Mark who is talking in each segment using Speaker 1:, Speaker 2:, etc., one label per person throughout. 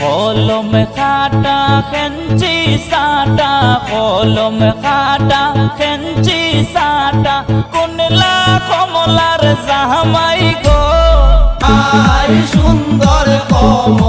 Speaker 1: কলম খাটা খেঞ্চি সাটা, কলম খাটা খেঞ্চি সাটা, কুনলা কমলার জামাই গো।
Speaker 2: আই সুন্দর কমলা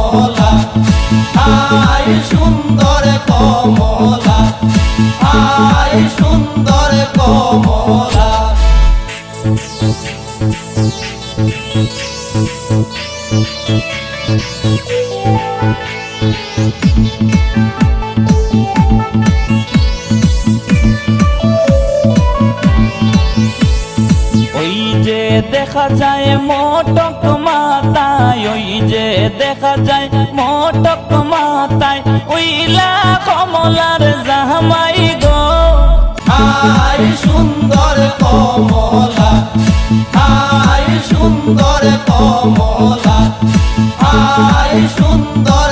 Speaker 1: দেখা যায় মোটক মাতায় ওই যে দেখা যায় মোটক মাতায় ওইলা কমলার জামাই গো।
Speaker 2: আই সুন্দর কমলা সুন্দর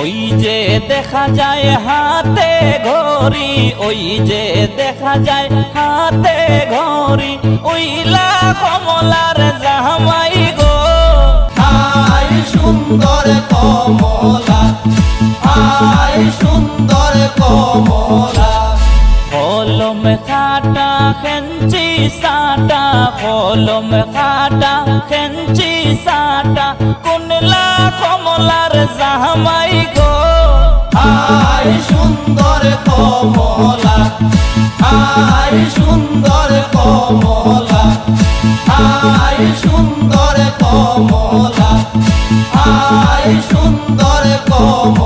Speaker 1: ওই যে দেখা যায় হাতে ঘড়ি, ওই যে দেখা যায় হাতে ঘড়ি, ওইলা কমলার জামাই
Speaker 2: কমলা আই সুন্দর কমলা।
Speaker 1: কলম খাটা খেঞ্চি সাটা কলম খাটা খেঞ্চি সাটা। কুনলা কমলার জামাই গো।
Speaker 2: সুন্দর কমলা আই সুন্দর কমলা। আয় সুন্দর কমলা আয় সুন্দর কমলা।